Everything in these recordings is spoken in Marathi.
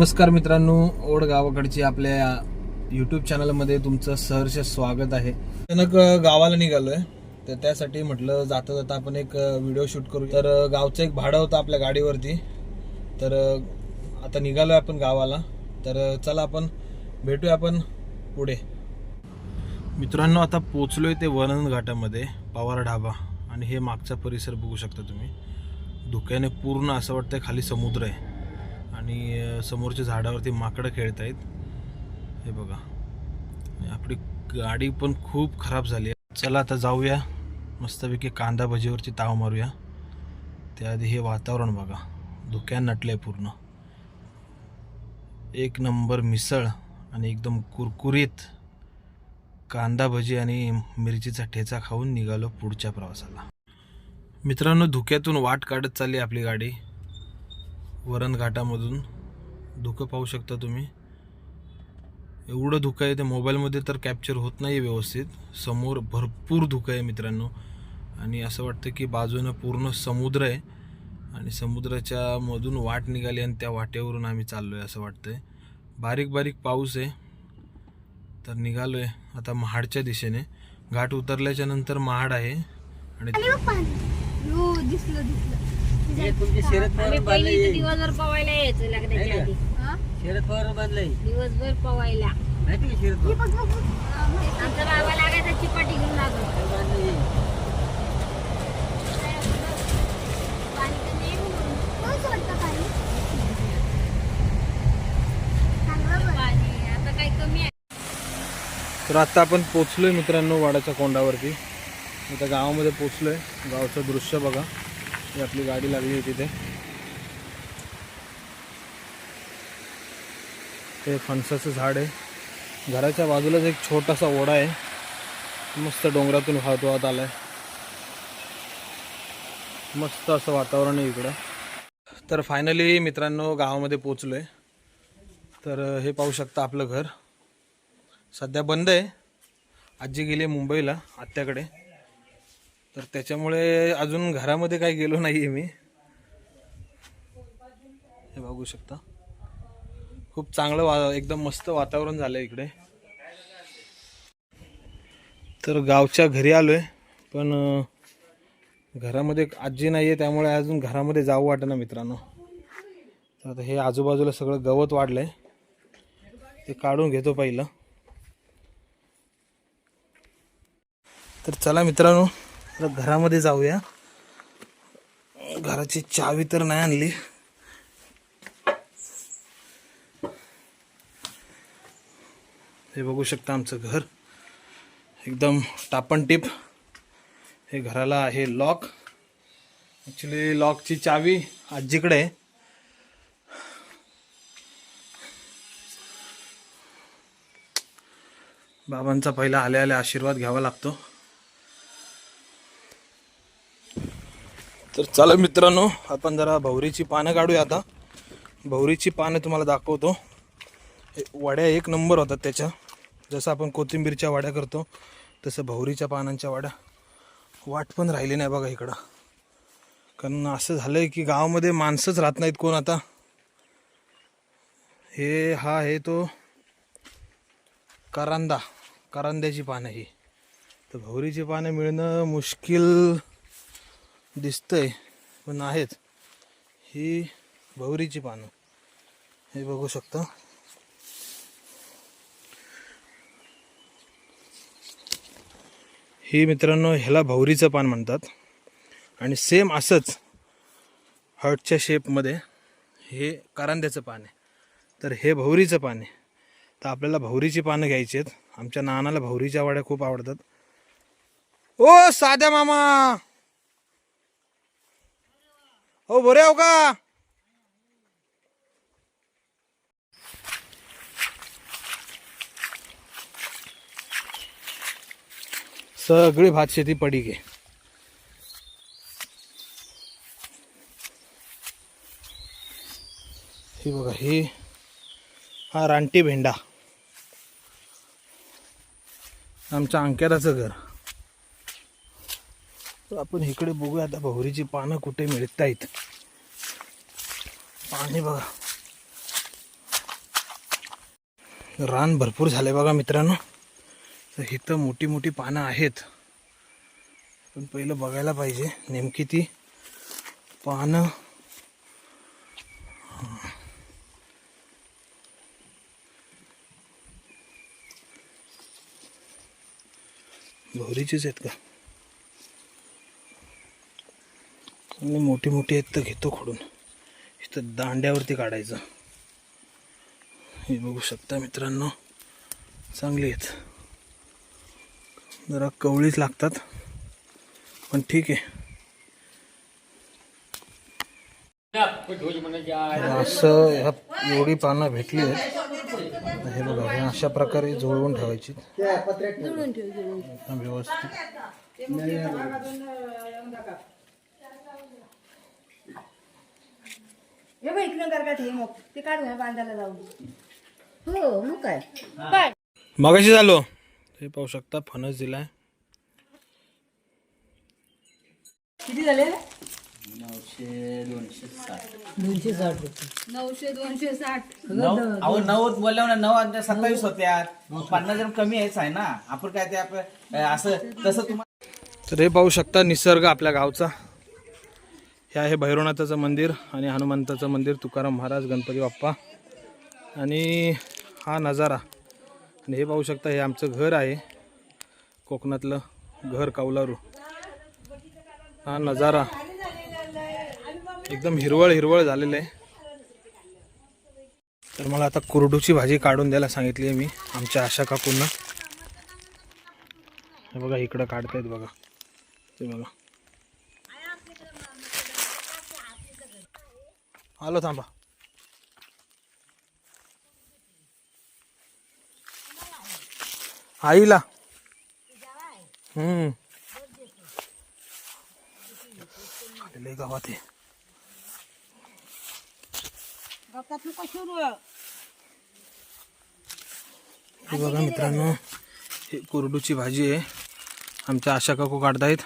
नमस्कार मित्रांनो ओढ गावाकडची आपल्या युट्यूब चॅनलमध्ये तुमचं सहर्ष स्वागत आहे. अचानक गावाला निघालोय. तर त्यासाठी म्हटलं जाता जाता आपण एक व्हिडिओ शूट करू तर गावचं एक भाडं होतं आपल्या गाडीवरती. तर आता निघालोय आपण गावाला. तर चला आपण भेटूया आपण पुढे. मित्रांनो आता पोचलोय ते वनन घाटामध्ये पवार ढाबा. आणि हे मागचा परिसर बघू शकता तुम्ही. धुक्याने पूर्ण असं वाटतं खाली समुद्र आहे. आणि समोरच्या झाडावरती माकडं खेळत आहेत हे बघा. आपली गाडी पण खूप खराब झाली आहे. चला आता जाऊया. मस्तपैकी कांदा भजीवरची ताव मारूया. त्याआधी हे वातावरण बघा. धुक्यान आहे पूर्ण. एक नंबर मिसळ आणि एकदम कुरकुरीत कांदा भजी आणि मिरचीचा ठेचा खाऊन निघालो पुढच्या प्रवासाला. मित्रांनो धुक्यातून वाट काढत चालली आपली गाडी. वरण घाटामधून धुकं पाहू शकता तुम्ही. एवढं धुकं आहे ते मोबाईलमध्ये तर कॅप्चर होत नाही व्यवस्थित. समोर भरपूर धुकं आहे मित्रांनो. आणि असं वाटतं की बाजूनं पूर्ण समुद्र आहे. आणि समुद्राच्या मधून वाट निघाली आणि त्या वाटेवरून आम्ही चाललो आहे असं वाटतंय. बारीक बारीक पाऊस आहे. तर निघालो आहे आता महाडच्या दिशेने. घाट उतरल्याच्या नंतर महाड आहे. आणि हो, दिसलं दिसलं. हे तुमचे शरद पवार आम्ही बांधले पहिली इथं दिवसभर पवायला यायचं लग्नाच्या नाही आधी. हा? शरद पवार बांधलंय. दिवसभर पवायला. माहिती का शरद पवार. आमचा बाबा लागायचा चिपाटी घेऊन लागलो काय बांधलंय? पाणी. आता काही कमी आहे. तर आता आपण पोचलोय मित्रांनो वाड्याच्या कोंडावरती. आता गावामध्ये पोचलोय. गावचं दृश्य बघा. ही आपली गाडी लागली आहे तिथे. ते फणसाचं झाड आहे. घराच्या बाजूलाच एक छोटासा ओढा आहे. मस्त डोंगरातून वाहत वाहत आलाय. मस्त असं वातावरण आहे इकडं. तर फायनली मित्रांनो गावामध्ये पोचलो आहे तर हे पाहू शकता आपलं घर. सध्या बंद आहे. आजी गेली आहे मुंबईला आत्याकडे. तर त्याच्यामुळे अजून घरामध्ये काही गेलो नाही आहे मी. हे बघू शकता. खूप चांगलं वा एकदम मस्त वातावरण झालं आहे इकडे. तर गावच्या घरी आलो आहे पण घरामध्ये आजी नाही आहे त्यामुळे अजून घरामध्ये जाऊ वाटेना मित्रांनो. तर आता हे आजूबाजूला सगळं गवत वाढलं आहे ते काढून घेतो पहिलं. तर चला मित्रांनो आता घरामध्ये जाऊया. घराची चावी तर नाही आणली. हे बघू शकता आमचं घर. एकदम टापण टिप. हे घराला आहे लॉक ॲक्च्युली लॉकची चावी आजीकडे आहे. बाबांचा पहिला आल्या आल्या आशीर्वाद घ्यावा लागतो. तर चला मित्रांनो आपण जरा भवरीची पानं काढूया आता. भवरीची पानं तुम्हाला दाखवतो. हे वड्या एक नंबर होतात त्याच्या. जसं आपण कोथिंबीरच्या वाड्या करतो तसं भवरीच्या पानांच्या वाड्या. वाट पण राहिली नाही बघा इकडं. कारण असं झालं आहे की गावामध्ये माणसंच राहत नाहीत कोण आता. हे हा आहे तो करांदा. करांद्याची पानं ही. तर भवरीची पानं मिळणं मुश्किल दिसतंय पण आहेत. ही भवरीची पानं. हे बघू शकता. ही मित्रांनो ह्याला भवरीचं पान म्हणतात. आणि सेम असंच हर्टच्या शेपमध्ये हे कारांद्याचं पान आहे. तर हे भवरीचं पान आहे. तर आपल्याला भवरीची पानं घ्यायची आहेत. आमच्या नानाला भवरीच्या वाड्या खूप आवडतात. ओ साध्या मामा! हो बरे हो का? सगळी भात शेती पडी घे ही बघा ही हा रानटी भेंडा. आमच्या अंक्याराचं घर. तर आपण इकडे बघूया आता भोवरीची पानं कुठे मिळत आहेत पाणी बघा. रान भरपूर झाले बघा मित्रांनो. तर इथं मोठी मोठी पानं आहेत. पण पहिलं बघायला पाहिजे नेमकी ती पानं. भोवरीचीच आहेत का? आणि मोठी मोठी आहेत तर घेतो खोडून. इथं दांड्यावरती काढायचं. हे बघू शकता मित्रांनो चांगली आहेत. जरा कवळीच लागतात पण ठीक आहे. असं ह्या एवढी पानं भेटली आहेत. हे बघा हे अशा प्रकारे जुळवून ठेवायची. व्यवस्थित. हे बघ इकडं करतात हे मग ते काढू ह्या बांधायला जाऊन. हो मग काय? मगाशी झालो. हे पाहू शकता फणस दिलाय. किती झाले? नऊशे दोनशे साठ. नऊ अहो नऊ बोलल्या ना नऊ आणि सत्तावीस होत्या पन्नास जण कमी आहेच आहे ना. आपण काय ते आपलं असं तसं तुम्हाला तर हे पाहू शकता निसर्ग आपल्या गावचा. हे आहे भैरवनाथाचं मंदिर आणि हनुमंताचं मंदिर तुकाराम महाराज गणपती बाप्पा. आणि हा नजारा आणि हे पाहू शकता हे आमचं घर आहे. कोकणातलं घर कौलारू हा नजारा एकदम हिरवळ हिरवळ झालेलं आहे. तर मला आता कुरडूची भाजी काढून द्यायला सांगितली आहे मी आमच्या आशा काकूंना. हे बघा इकडं काढतायत बघा. ते बघा. आलो थांबा. आईला. हम्म. आलेलं आहे. गावात हे हे बघा मित्रांनो हे कोरडूची भाजी आहे. आमच्या आशा काकू काढतायत.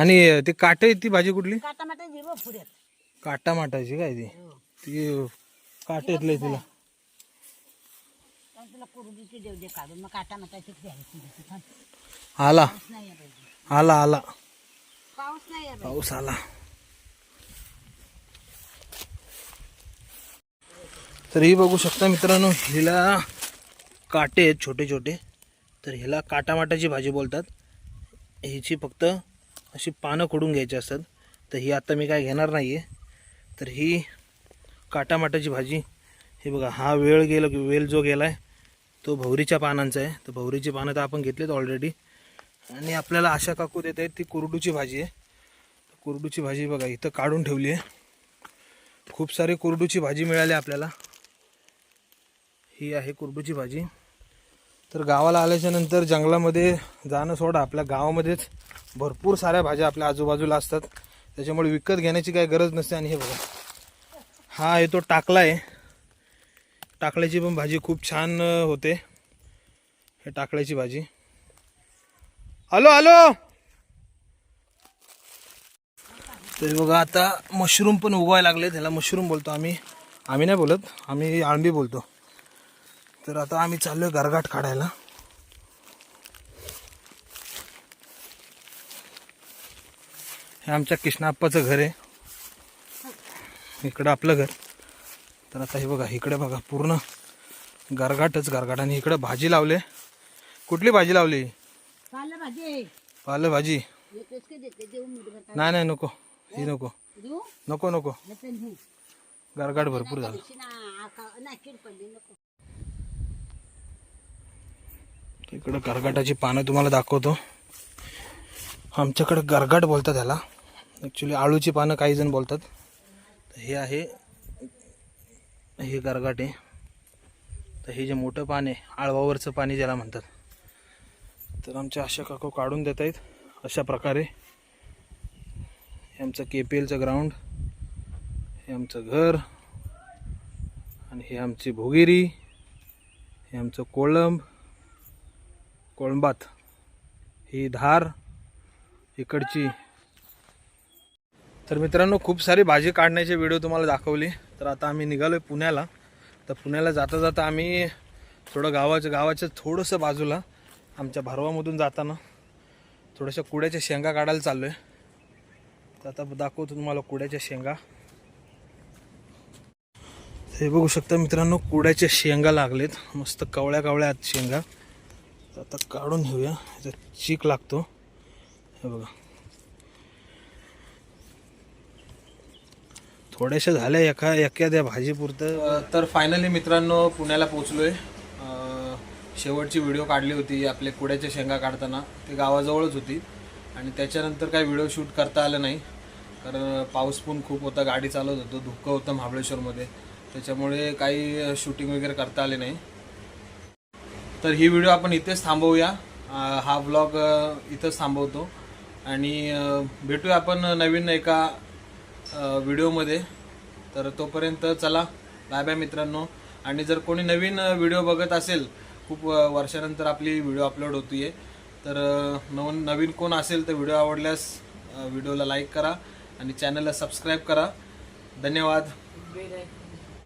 आणि ती काटे ती भाजी कुठली? काटा माटाची काय ती? ती काटे येतले तिला. आला. आला आला. पाऊस नाही आहे. पाऊस आला. तर ही बघू शकता मित्रांनो हिला काटे आहेत छोटे छोटे तर हिला काटामाटाची भाजी बोलतात. हिची फक्त अशी पानं खोडून घ्यायची असतात. तर ही आता मी काय घेणार नाही आहे तर ही काटामाटाची भाजी. हे बघा हा वेळ गेला वेल जो गेला आहे तो भवरीच्या पानांचा आहे. तर भवरीची पानं तर आपण घेतलीत ऑलरेडी आणि आपल्याला आशा काकू देत आहेत ती कुरडूची भाजी आहे. कुरडूची भाजी बघा इथं काढून ठेवली आहे. खूप सारी कुरडूची भाजी मिळाली आपल्याला. ही आहे कुरडूची भाजी. तर गावाला आल्याच्यानंतर जंगलामध्ये जाणं सोडा आपल्या गावामध्येच भरपूर साऱ्या भाज्या आपल्या आजूबाजूला असतात. त्याच्यामुळे विकत घेण्याची काही गरज नसते आणि हे बघा. हा येतो तो टाकला आहे. टाकल्याची पण भाजी खूप छान होते. हे टाकल्याची भाजी. Hello hello! तर बघा आता मशरूम पण उगवायला लागले त्याला मशरूम बोलतो आम्ही. आम्ही नाही बोलत आम्ही आळंबी बोलतो. तर आता आम्ही चाललोय गरगाट काढायला. हे आमच्या कृष्णाप्पाचं घर आहे. इकडं आपलं घर. तर आता हे बघा इकडे बघा पूर्ण गरगाटच गरगाट आणि इकडे भाजी लावले. कुठली भाजी लावली? पाहिलं भाजी पालं भाजी येतेच की देते देऊ मुलगा नाही नाही नको. ही नको. नको नको. गरगाट भरपूर झालं ना आका- नाही कीड पडली नको इकडं गरगाटाची पानं तुम्हाला दाखवतो. आमच्याकडं गरगाट बोलतात ह्याला. ॲक्च्युली आळूची पानं काही जण बोलतात. तर हे आहे. हे गरगाट आहे. तर हे जे मोठं पान आहे आळवावरचं पाणी ज्याला म्हणतात. तर आमच्या अशा काकू काढून देत आहेत. अशा प्रकारे. हे आमचं के पी एलचं ग्राउंड हे आमचं घर. आणि हे आमची भोगिरी. हे आमचं कोळंब. कोळंबात. ही धार इकडची. तर मित्रांनो खूप सारी भाजी काढण्याचे व्हिडिओ तुम्हाला दाखवली. तर आता आम्ही निघालोय पुण्याला. तर पुण्याला जाता जाता आम्ही थोडं गावाच्या गावाच्या थोडंसं बाजूला आमच्या भारवामधून जाताना थोड्याशा कुड्याच्या शेंगा काढायला चाललो आहे तर आता दाखवतो तुम्हाला कुड्याच्या शेंगा. हे बघू शकता मित्रांनो कुड्याच्या शेंगा लागलेत. मस्त कवळ्या कवळ्या आहेत शेंगा. तर आता काढून घेऊया. याचा चीक लागतो. हे बघा. थोड्याशा झाल्या एका एखाद्या भाजीपुरतं. तर फायनली मित्रांनो पुण्याला पोचलो आहे शेवटची व्हिडिओ काढली होती आपले कुड्याच्या शेंगा काढताना. ते गावाजवळच होती. आणि त्याच्यानंतर काही व्हिडिओ शूट करता आलं नाही. कारण पाऊस पण खूप होता. गाडी चालवत होतो. धुकं होतं महाबळेश्वरमध्ये. त्याच्यामुळे काही शूटिंग वगैरे करता आले नाही. तर ही व्हिडिओ आपण इथेच थांबवूया. हा ब्लॉग इथंच थांबवतो. आणि भेटूया आपण नवीन एका व्हिडिओमध्ये. तर तोपर्यंत चला बाय बाय मित्रांनो. आणि जर कोणी नवीन व्हिडिओ बघत असेल खूप वर्षानंतर आपली व्हिडिओ अपलोड होतीये. तर नव नवीन कोण असेल तर व्हिडिओ आवडल्यास व्हिडिओला लाईक करा आणि चॅनलला सबस्क्राईब करा. धन्यवाद.